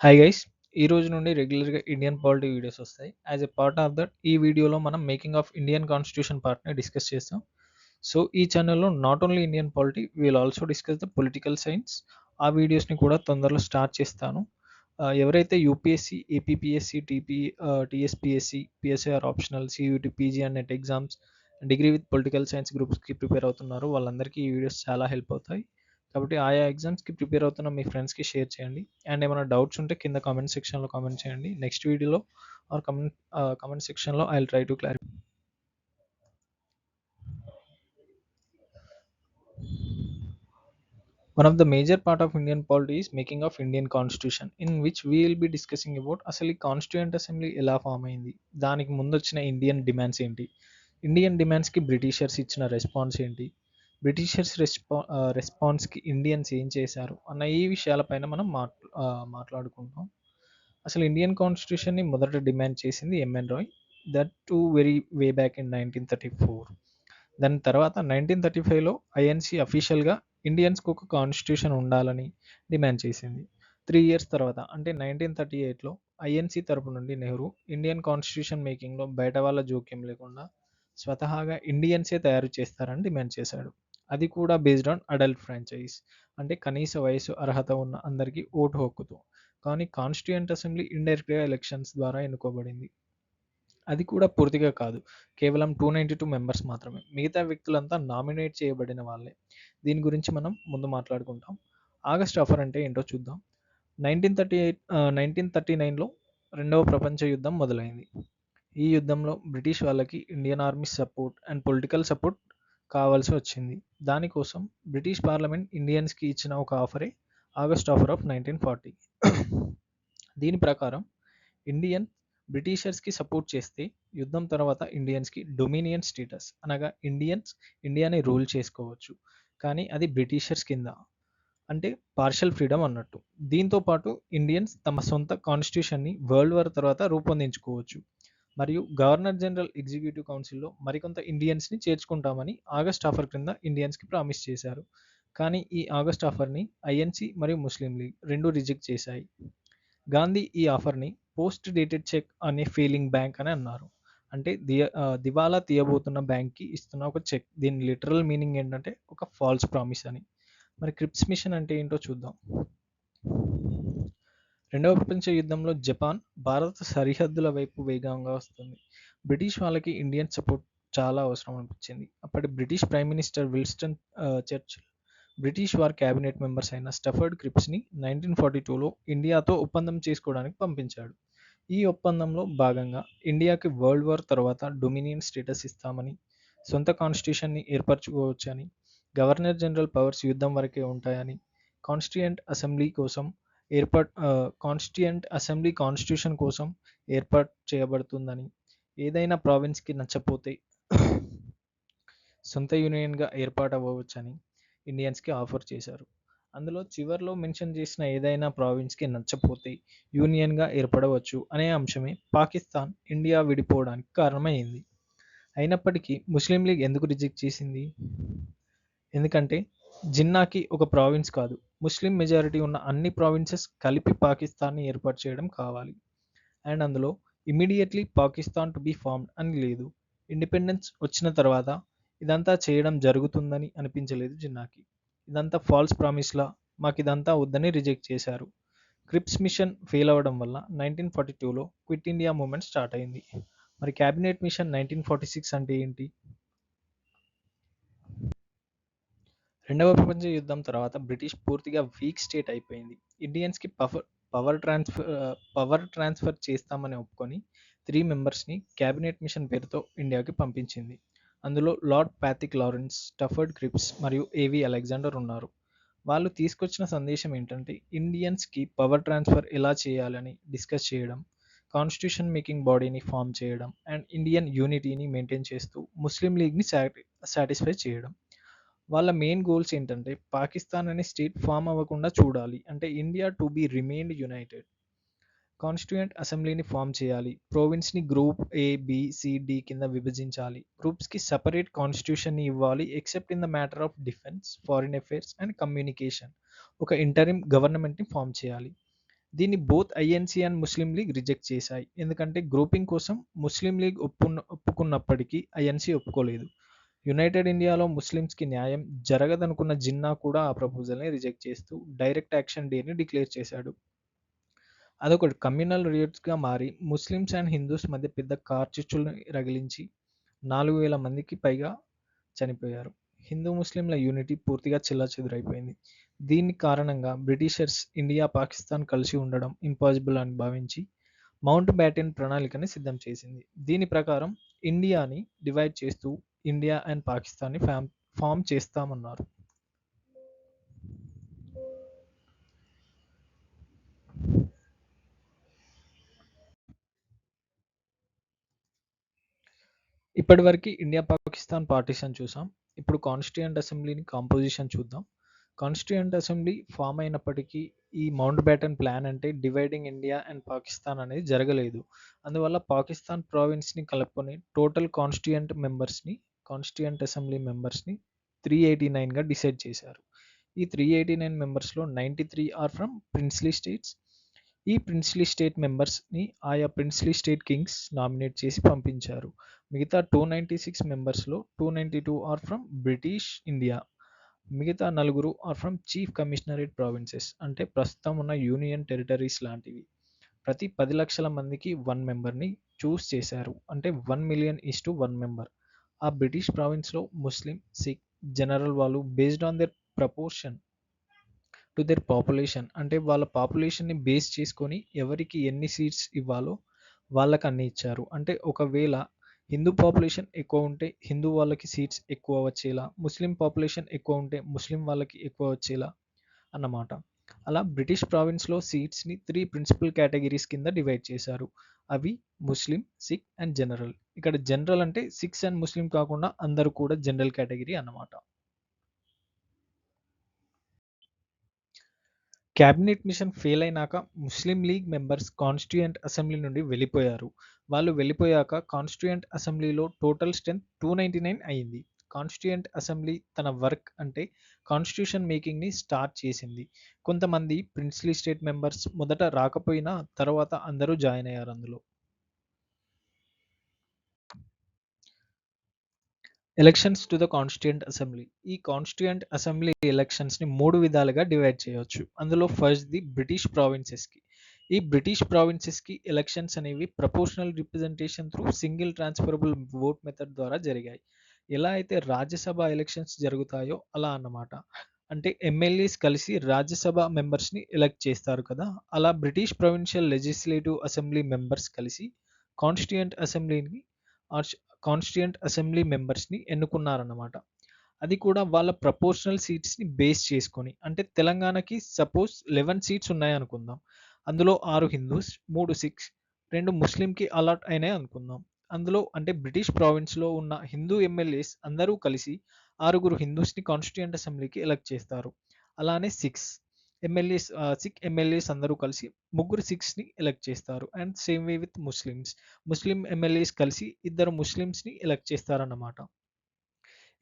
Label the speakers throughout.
Speaker 1: Hi guys ఈ రోజు నుండి రెగ్యులర్గా ఇండియన్ పాలిటీ వీడియోస్ వస్తాయి. As a part of that ఈ వీడియోలో మనం మేకింగ్ ఆఫ్ ఇండియన్ కాన్స్టిట్యూషన్ పార్ట్ని డిస్కస్ చేస్తాం. సో ఈ ఛానల్లో not only Indian polity we'll also discuss the political science ఆ వీడియోస్ని కూడా తొందరలో స్టార్ట్ చేస్తాను. ఎవరైతే UPSC APPSC TP TSPSC PSIR optional CUET PG and NET exams degree with political science గ్రూప్స్కి prepare అవుతున్నారు వాళ్ళందరికీ ఈ వీడియోస్ చాలా హెల్ప్ అవుతాయి. కాబట్టి ఆయా ఎగ్జామ్స్కి ప్రిపేర్ అవుతున్న మీ ఫ్రెండ్స్కి షేర్ చేయండి. అండ్ ఏమైనా డౌట్స్ ఉంటే కింద కామెంట్ సెక్షన్లో కామెంట్ చేయండి. నెక్స్ట్ వీడియోలో ఆర్ కమెంట్ కామెంట్ సెక్షన్లో I try to clarify One of the major part of Indian polity is making of Indian constitution in which we will be discussing about అసలు ఈ constituent assembly ఎలా form అయింది. దానికి ముందు వచ్చిన Indian demands ఏంటి Indian డిమాండ్స్కి బ్రిటిషర్స్ ఇచ్చిన రెస్పాన్స్ ఏంటి? బ్రిటిషర్స్ రెస్పా రెస్పాన్స్కి ఇండియన్స్ ఏం చేశారు అన్న ఈ విషయాలపైన మనం మాట్లా మాట్లాడుకుంటాం అసలు ఇండియన్ కాన్స్టిట్యూషన్ని మొదట డిమాండ్ చేసింది M N Roy that to very way back in nineteen thirty four దాని తర్వాత నైన్టీన్ థర్టీ ఫైవ్లో ఐఎన్సి అఫీషియల్గా ఇండియన్స్కి ఒక కాన్స్టిట్యూషన్ ఉండాలని డిమాండ్ చేసింది. త్రీ ఇయర్స్ తర్వాత అంటే నైన్టీన్ థర్టీ ఎయిట్లో ఐఎన్సి తరపు నుండి నెహ్రూ ఇండియన్ కాన్స్టిట్యూషన్ మేకింగ్లో బయట వాళ్ళ జోక్యం లేకుండా స్వతహాగా ఇండియన్సే తయారు చేస్తారని డిమాండ్ చేశాడు. అది కూడా బేస్డ్ ఆన్ అడల్ట్ ఫ్రాంచైజ్. అంటే కనీస వయసు అర్హత ఉన్న అందరికీ ఓటు హక్కుతో. కానీ కాన్స్టిట్యూయెంట్ అసెంబ్లీ ఇండైరెక్ట్గా ఎలక్షన్స్ ద్వారా ఎన్నుకోబడింది. అది కూడా పూర్తిగా కాదు. కేవలం టూ నైంటీ టూ మెంబర్స్ మాత్రమే. మిగతా వ్యక్తులంతా నామినేట్ చేయబడిన వాళ్ళే. దీని గురించి మనం ముందు మాట్లాడుకుంటాం. ఆగస్ట్ ఆఫర్ అంటే ఏంటో చూద్దాం. Nineteen thirty eight nineteen thirty నైన్లో రెండవ ప్రపంచ యుద్ధం మొదలైంది. ఈ యుద్ధంలో బ్రిటిష్ వాళ్ళకి Indian army support and political support కావాల్సి వచ్చింది. దానికోసం బ్రిటిష్ పార్లమెంట్ ఇండియన్స్కి ఇచ్చిన ఒక ఆఫరే August offer of nineteen forty. దీని ప్రకారం ఇండియన్ బ్రిటిషర్స్కి సపోర్ట్ చేస్తే యుద్ధం తర్వాత ఇండియన్స్కి డొమినియన్ స్టేటస్ అనగా ఇండియన్స్ ఇండియాని రూల్ చేసుకోవచ్చు. కానీ అది బ్రిటిషర్స్ కింద. అంటే పార్షల్ ఫ్రీడమ్ అన్నట్టు. దీంతో పాటు ఇండియన్స్ తమ సొంత కాన్స్టిట్యూషన్ని వరల్డ్ వార్ తర్వాత రూపొందించుకోవచ్చు. మరియు గవర్నర్ జనరల్ ఎగ్జిక్యూటివ్ కౌన్సిల్లో మరికొంత ఇండియన్స్ని చేర్చుకుంటామని ఆగస్ట్ ఆఫర్ క్రింద ఇండియన్స్కి ప్రామిస్ చేశారు. కానీ ఈ ఆగస్ట్ ఆఫర్ని ఐఎన్సి మరియు ముస్లిం లీగ్ రెండు రిజెక్ట్ చేశాయి. గాంధీ ఈ ఆఫర్ని పోస్ట్ డేటెడ్ చెక్ అనే ఫీలింగ్ బ్యాంక్ అని అన్నారు. అంటే దియ దివాలా తీయబోతున్న బ్యాంక్కి ఇస్తున్న ఒక చెక్. దీని లిటరల్ మీనింగ్ ఏంటంటే ఒక ఫాల్స్ ప్రామిస్ అని. మరి క్రిప్స్ మిషన్ అంటే ఏంటో చూద్దాం. రెండవ ప్రపంచ యుద్ధంలో జపాన్ భారత సరిహద్దుల వైపు వేగంగా వస్తుంది. బ్రిటిష్ వాళ్ళకి ఇండియన్ సపోర్ట్ చాలా అవసరం అనిపించింది. అప్పటి British prime minister Winston uh, Churchill British war cabinet members అయిన స్టఫర్డ్ క్రిప్స్ని నైన్టీన్ ఫార్టీ టూలో ఇండియాతో ఒప్పందం చేసుకోవడానికి పంపించాడు. ఈ ఒప్పందంలో భాగంగా ఇండియాకి వరల్డ్ వార్ తర్వాత డొమినియన్ స్టేటస్ ఇస్తామని సొంత కాన్స్టిట్యూషన్ని ఏర్పరచుకోవచ్చని గవర్నర్ జనరల్ పవర్స్ యుద్ధం వరకే ఉంటాయని కాన్స్టిట్యూయెంట్ అసెంబ్లీ కోసం ఏర్పాటు కాన్స్టిట్యూయెంట్ అసెంబ్లీ కాన్స్టిట్యూషన్ కోసం ఏర్పాటు చేయబడుతుందని ఏదైనా ప్రావిన్స్కి నచ్చపోతే సొంత యూనియన్గా ఏర్పాటు అవ్వవచ్చని ఇండియన్స్కి ఆఫర్ చేశారు. అందులో చివర్లో మెన్షన్ చేసిన ఏదైనా ప్రావిన్స్కి నచ్చపోతే యూనియన్గా ఏర్పడవచ్చు అనే అంశమే పాకిస్తాన్ ఇండియా విడిపోవడానికి కారణమైంది. అయినప్పటికీ ముస్లిం లీగ్ ఎందుకు రిజెక్ట్ చేసింది? ఎందుకంటే జిన్నాకి ఒక ప్రావిన్స్ కాదు ముస్లిం మెజారిటీ ఉన్న అన్ని ప్రావిన్సెస్ కలిపి పాకిస్తాన్ని ఏర్పాటు చేయడం కావాలి. అండ్ అందులో immediately Pakistan to be formed అని లేదు. ఇండిపెండెన్స్ వచ్చిన తర్వాత ఇదంతా చేయడం జరుగుతుందని అనిపించలేదు జిన్నాకి. ఇదంతా ఫాల్స్ ప్రామిస్లా మాకు ఇదంతా వద్దని రిజెక్ట్ చేశారు. క్రిప్స్ మిషన్ ఫెయిల్ అవ్వడం వల్ల నైన్టీన్ ఫార్టీ టూలో క్విట్ ఇండియా మూమెంట్ స్టార్ట్ అయింది. మరి cabinet mission nineteen forty six అంటే ఏంటి? రెండవ ప్రపంచ యుద్ధం తర్వాత బ్రిటిష్ పూర్తిగా వీక్ స్టేట్ అయిపోయింది. ఇండియన్స్కి power power transfer power transfer చేస్తామని ఒప్పుకొని త్రీ మెంబర్స్ని క్యాబినెట్ మిషన్ పేరుతో ఇండియాకి పంపించింది. అందులో లార్డ్ ప్యాథిక్ లారెన్స్ టఫర్డ్ క్రిప్స్ మరియు ఏవి అలెగ్జాండర్ ఉన్నారు. వాళ్ళు తీసుకొచ్చిన సందేశం ఏంటంటే ఇండియన్స్కి పవర్ ట్రాన్స్ఫర్ ఎలా చేయాలని డిస్కస్ చేయడం కాన్స్టిట్యూషన్ మేకింగ్ బాడీని ఫామ్ చేయడం అండ్ ఇండియన్ యూనిటీని మెయింటైన్ చేస్తూ ముస్లిం లీగ్ని సాటిస్ఫై చేయడం. వాళ్ళ మెయిన్ గోల్స్ ఏంటంటే పాకిస్తాన్ అనే స్టేట్ ఫామ్ అవ్వకుండా చూడాలి. అంటే India to be remained united constituent అసెంబ్లీని ఫామ్ చేయాలి. ప్రోవిన్స్ని గ్రూప్ ఏ బి కింద విభజించాలి. గ్రూప్స్కి సపరేట్ కాన్స్టిట్యూషన్ని ఇవ్వాలి except in the matter of defence foreign affairs and communication ఒక ఇంటరిమ్ గవర్నమెంట్ని ఫామ్ చేయాలి. దీన్ని both INC and Muslim League reject చేశాయి. ఎందుకంటే గ్రూపింగ్ కోసం ముస్లిం లీగ్ ఒప్పున్న ఒప్పుకున్నప్పటికీ ఐఎన్సీ ఒప్పుకోలేదు. యునైటెడ్ ఇండియాలో ముస్లిమ్స్కి న్యాయం జరగదనుకున్న జిన్నా కూడా ఆ ప్రపోజల్ని రిజెక్ట్ చేస్తూ డైరెక్ట్ యాక్షన్ డేని డిక్లేర్ చేశాడు. అదొకటి. కమ్యూనల్ రియోట్స్గా మారి ముస్లిమ్స్ అండ్ హిందూస్ మధ్య పెద్ద కార్చిచ్చులను రగిలించి నాలుగు వేల మందికి పైగా చనిపోయారు. హిందూ ముస్లింల యూనిటీ పూర్తిగా చెల్లాచెదురైపోయింది. దీని కారణంగా బ్రిటిషర్స్ ఇండియా పాకిస్తాన్ కలిసి ఉండడం ఇంపాసిబుల్ అని భావించి మౌంట్ బ్యాటెన్ ప్రణాళికని సిద్ధం చేసింది. దీని ప్రకారం ఇండియాని డివైడ్ చేస్తూ ఇండియా అండ్ పాకిస్తాన్ని ఫామ్ ఫామ్ చేస్తామన్నారు. ఇప్పటివరకు ఇండియా పాకిస్తాన్ పార్టీషన్ చూసాం. ఇప్పుడు కాన్స్టిట్యూయెంట్ అసెంబ్లీని కాంపోజిషన్ చూద్దాం. కాన్స్టిట్యూయెంట్ అసెంబ్లీ ఫామ్ అయినప్పటికీ ఈ మౌంట్ బ్యాటన్ ప్లాన్ అంటే డివైడింగ్ ఇండియా అండ్ పాకిస్తాన్ అనేది జరగలేదు. అందువల్ల పాకిస్తాన్ ప్రావిన్స్ని కలుపుకొని టోటల్ కాన్స్టిట్యూయెంట్ మెంబర్స్ని కాన్స్టిట్యూయెంట్ అసెంబ్లీ మెంబర్స్ని త్రీ ఎయిటీ నైన్గా డిసైడ్ చేశారు. ఈ త్రీ ఎయిటీ నైన్ మెంబర్స్లో ninety three are from princely states ఈ ప్రిన్స్లీ స్టేట్ మెంబర్స్ని ఆయా ప్రిన్స్లీ స్టేట్ కింగ్స్ నామినేట్ చేసి పంపించారు. మిగతా టూ నైంటీ సిక్స్ మెంబర్స్లో two ninety two are from British India మిగతా నలుగురు are from chief commissionerate provinces అంటే ప్రస్తుతం ఉన్న యూనియన్ టెరిటరీస్ లాంటివి. ప్రతి పది లక్షల మందికి వన్ మెంబర్ని చూస్ చేశారు. అంటే one million is to one member ఆ బ్రిటిష్ ప్రావిన్స్లో ముస్లిం సిక్ జనరల్ వాళ్ళు based on their proportion to their population. అంటే వాళ్ళ పాపులేషన్ని బేస్ చేసుకొని ఎవరికి ఎన్ని సీట్స్ ఇవ్వాలో వాళ్ళకి అన్ని ఇచ్చారు. అంటే ఒకవేళ హిందూ పాపులేషన్ ఎక్కువ ఉంటే హిందూ వాళ్ళకి సీట్స్ ఎక్కువ వచ్చేలా ముస్లిం పాపులేషన్ ఎక్కువ ఉంటే ముస్లిం వాళ్ళకి ఎక్కువ వచ్చేలా అన్నమాట. అలా బ్రిటిష్ ప్రావిన్స్లో సీట్స్ని త్రీ ప్రిన్సిపల్ కేటగిరీస్ కింద డివైడ్ చేశారు. అవి ముస్లిం సిక్ అండ్ జనరల్. ఇక్కడ జనరల్ అంటే సిక్స్ అండ్ ముస్లిం కాకుండా అందరూ కూడా జనరల్ కేటగిరీ అన్నమాట. క్యాబినెట్ మిషన్ ఫెయిల్ అయినాక Muslim league members constituent assembly నుండి వెళ్ళిపోయారు. వాళ్ళు వెళ్ళిపోయాక కాన్స్టిట్యూయెంట్ అసెంబ్లీలో total strength two ninety nine అయింది. కాన్స్టిట్యూయెంట్ అసెంబ్లీ తన వర్క్ అంటే కాన్స్టిట్యూషన్ మేకింగ్ని స్టార్ట్ చేసింది. కొంతమంది ప్రిన్స్లీ స్టేట్ మెంబర్స్ మొదట రాకపోయినా తర్వాత అందరూ జాయిన్ అయ్యారు అందులో. Elections to the constituent assembly. ఈ కాన్స్టిట్యూయెంట్ అసెంబ్లీ ఎలక్షన్స్ని మూడు విధాలుగా డివైడ్ చేయవచ్చు. అందులో ఫస్ట్ ది బ్రిటిష్ ప్రావిన్సెస్కి. ఈ బ్రిటిష్ ప్రావిన్సెస్కి ఎలక్షన్స్ అనేవి proportional representation through single transferable vote method ద్వారా జరిగాయి. ఎలా అయితే రాజ్యసభ ఎలక్షన్స్ జరుగుతాయో అలా అన్నమాట. అంటే ఎమ్మెల్యేస్ కలిసి రాజ్యసభ మెంబర్స్ని ఎలక్ట్ చేస్తారు కదా అలా British provincial legislative assembly members కలిసి కాన్స్టిట్యూయెంట్ అసెంబ్లీని కాన్స్టిట్యూయెంట్ అసెంబ్లీ మెంబర్స్ని ఎన్నుకున్నారన్నమాట. అది కూడా వాళ్ళ ప్రపోర్షనల్ సీట్స్ని బేస్ చేసుకొని అంటే తెలంగాణకి సపోజ్ లెవెన్ సీట్స్ ఉన్నాయనుకుందాం. అందులో ఆరు హిందూస్ మూడు సిక్స్ రెండు ముస్లింకి అలాట్ అయినాయి అనుకుందాం అందులో అంటే బ్రిటిష్ ప్రావిన్స్లో ఉన్న హిందూ ఎమ్మెల్యేస్ అందరూ కలిసి ఆరుగురు హిందూస్ని కాన్స్టిట్యూయెంట్ అసెంబ్లీకి ఎలక్ట్ చేస్తారు. అలానే సిక్స్ ఎమ్మెల్యేస్ సిక్ ఎమ్మెల్యేస్ అందరూ కలిసి ముగ్గురు సిక్స్ని ఎలక్ట్ చేస్తారు. And same way with Muslims. Muslim MLAs కలిసి ఇద్దరు ముస్లిమ్స్ని ఎలక్ట్ చేస్తారన్నమాట.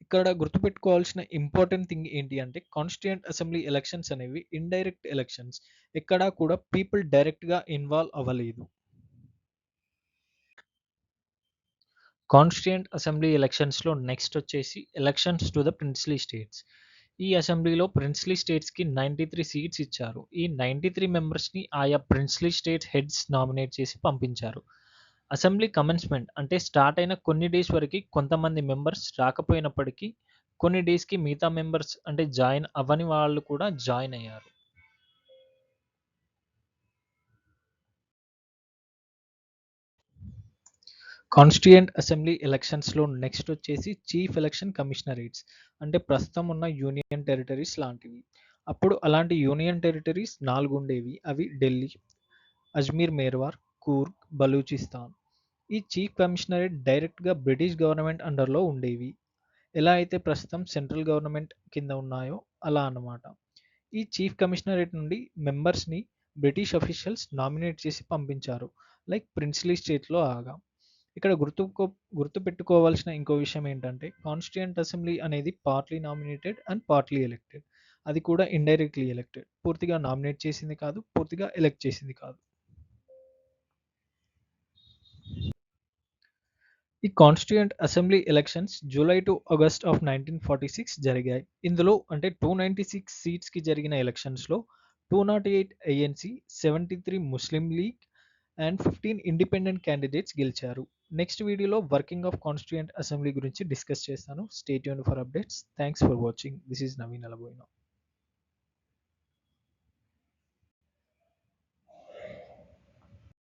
Speaker 1: ఇక్కడ గుర్తుపెట్టుకోవాల్సిన ఇంపార్టెంట్ థింగ్ ఏంటి అంటే కాన్స్టిట్యూయెంట్ అసెంబ్లీ ఎలక్షన్స్ అనేవి ఇండైరెక్ట్ ఎలక్షన్స్. ఎక్కడా కూడా పీపుల్ డైరెక్ట్గా ఇన్వాల్వ్ అవ్వలేదు. కాన్స్టిట్యూయెంట్ అసెంబ్లీ ఎలక్షన్స్లో నెక్స్ట్ వచ్చేసి elections to the princely states. ఈ అసెంబ్లీలో ప్రిన్స్లీ స్టేట్స్కి నైంటీ త్రీ సీట్స్ ఇచ్చారు. ఈ నైంటీ త్రీ మెంబర్స్ని ఆయా ప్రిన్స్లీ స్టేట్ హెడ్స్ నామినేట్ చేసి పంపించారు. అసెంబ్లీ కమెన్స్మెంట్ అంటే స్టార్ట్ అయిన కొన్ని డేస్ వరకు కొంతమంది మెంబర్స్ రాకపోయినప్పటికీ కొన్ని డేస్కి మిగతా మెంబర్స్ అంటే జాయిన్ అవ్వని వాళ్ళు కూడా జాయిన్ అయ్యారు. కాన్స్టిట్యూయెంట్ అసెంబ్లీ ఎలక్షన్స్లో నెక్స్ట్ వచ్చేసి చీఫ్ ఎలక్షన్ కమిషనరేట్స్ అంటే ప్రస్తుతం ఉన్న యూనియన్ టెరిటరీస్ లాంటివి. అప్పుడు అలాంటి యూనియన్ టెరిటరీస్ నాలుగు ఉండేవి అవి ఢిల్లీ అజ్మీర్ మేర్వార్ కూర్గ్ బలూచిస్తాన్. ఈ చీఫ్ కమిషనరేట్ డైరెక్ట్గా బ్రిటిష్ గవర్నమెంట్ అండర్లో ఉండేవి. ఎలా అయితే ప్రస్తుతం సెంట్రల్ గవర్నమెంట్ కింద ఉన్నాయో అలా అన్నమాట. ఈ చీఫ్ కమిషనరేట్ నుండి మెంబర్స్ని బ్రిటిష్ అఫీషియల్స్ నామినేట్ చేసి పంపించారు. లైక్ ప్రిన్స్లీ స్టేట్లో ఆగా. ఇక్కడ గుర్తుకో గుర్తుపెట్టుకోవాల్సిన ఇంకో విషయం ఏంటంటే కాన్స్టిట్యూంట్ అసెంబ్లీ అనేది partly nominated and partly elected అది కూడా ఇండైరెక్ట్లీ ఎలెక్టెడ్ పూర్తిగా నామినేట్ చేసింది కాదు పూర్తిగా ఎలక్ట్ చేసింది కాదు. ఈ constituent assembly elections July to August of nineteen forty six జరిగాయి. ఇందులో అంటే టూ నైంటీ సిక్స్ సీట్స్కి జరిగిన ఎలక్షన్స్లో two nought eight INC seventy three Muslim league and fifteen independent candidates గెలిచారు. నెక్స్ట్ వీడియోలో వర్కింగ్ ఆఫ్ కాన్స్టిట్యూయెంట్ అసెంబ్లీ గురించి డిస్కస్ చేస్తాను. Stay Yoon for updates thanks for watching this is Naveen Alaboina